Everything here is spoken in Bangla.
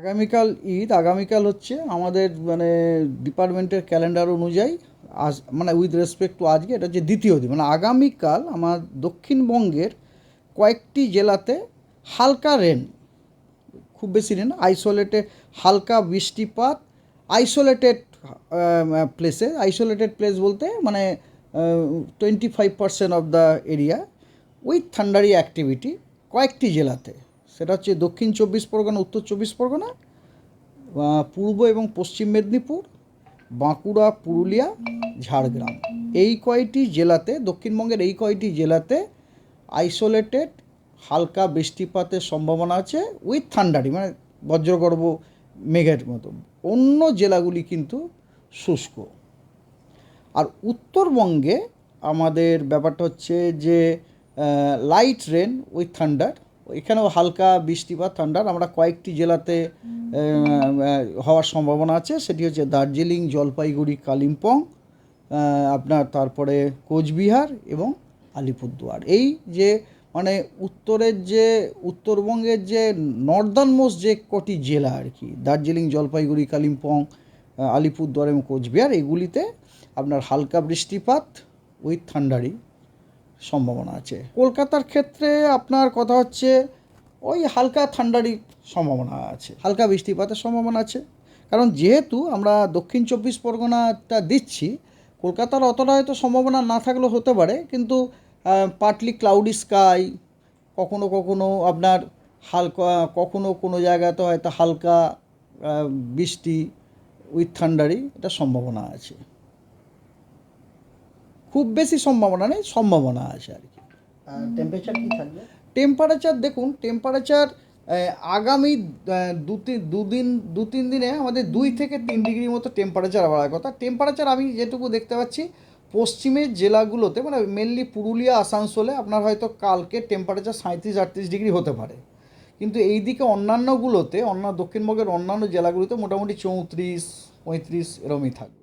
আগামীকাল ঈদ, আগামীকাল হচ্ছে আমাদের মানে ডিপার্টমেন্টের ক্যালেন্ডার অনুযায়ী আজ মানে উইথ রেসপেক্ট টু আজকে, এটা হচ্ছে দ্বিতীয় দিন। মানে আগামীকাল আমার দক্ষিণবঙ্গের কয়েকটি জেলাতে হালকা রেন খুব বেশি রেন আইসোলেটেড হালকা বৃষ্টিপাত আইসোলেটেড প্লেসে আইসোলেটেড প্লেস বলতে মানে twenty five percent of the area with thundery activity কয়েকটি জেলাতে। সেটা হচ্ছে দক্ষিণ চব্বিশ পরগনা, উত্তর চব্বিশ পরগনা পূর্ব এবং পশ্চিম মেদিনীপুর, বাঁকুড়া, পুরুলিয়া, ঝাড়গ্রাম। এই কয়টি জেলাতে, দক্ষিণবঙ্গের এই কয়টি জেলাতে আইসোলেটেড হালকা বৃষ্টিপাতের সম্ভাবনা আছে উইথ থান্ডারি মানে বজ্রগর্ভ মেঘের মতো। অন্য জেলাগুলি কিন্তু শুষ্ক। আর উত্তরবঙ্গে আমাদের ব্যাপারটা হচ্ছে যে লাইট রেন উইথ থান্ডার এখানেও হালকা বৃষ্টিপাত থান্ডার আমরা কয়েকটি জেলাতে হওয়ার সম্ভাবনা আছে। সেটি হচ্ছে দার্জিলিং, জলপাইগুড়ি, কালিম্পং আপনার তারপরে কোচবিহার এবং আলিপুরদুয়ার। এই যে মানে উত্তরের যে, উত্তরবঙ্গের যে নর্দার্ন মোস্ট যে কটি জেলা আর কি, দার্জিলিং, জলপাইগুড়ি, কালিম্পং আলিপুরদুয়ার এবং কোচবিহার, এগুলিতে আপনার হালকা বৃষ্টিপাত, উইথ থান্ডারি সম্ভাবনা আছে। কলকাতার ক্ষেত্রে আপনার কথা হচ্ছে, ওই হালকা ঠান্ডারই সম্ভাবনা আছে। হালকা বৃষ্টিপাতের সম্ভাবনা আছে। কারণ যেহেতু আমরা দক্ষিণ চব্বিশ পরগনাটা দিচ্ছি, কলকাতার অতটা হয়তো সম্ভাবনা না থাকলেও হতে পারে, কিন্তু পার্টলি ক্লাউডি স্কাই কখনো কখনো আপনার হালকা, কখনো কোনো জায়গাতে হয়তো হালকা বৃষ্টি উইথ থান্ডারি এটা সম্ভাবনা আছে। খুব বেশি সম্ভাবনা নেই সম্ভাবনা আছে আর কি। টেম্পারেচার কি থাকবে? টেম্পারেচার দেখুন টেম্পারেচার আগামী দু তিন দুদিন দু তিন দিনে আমাদের দুই থেকে তিন ডিগ্রির মতো টেম্পারেচার বাড়ার কথা। টেম্পারেচার আমি যেটুকু দেখতে পাচ্ছি পশ্চিমের জেলাগুলোতে মানে মেনলি পুরুলিয়া আসানসোলে আপনার হয়তো কালকে টেম্পারেচার সাঁত্রিশ আটত্রিশ ডিগ্রি হতে পারে। কিন্তু এই দিকে অন্যান্যগুলোতে অন্য দক্ষিণবঙ্গের অন্যান্য জেলাগুলোতে মোটামুটি চৌত্রিশ পঁয়ত্রিশ এরমই থাকবে।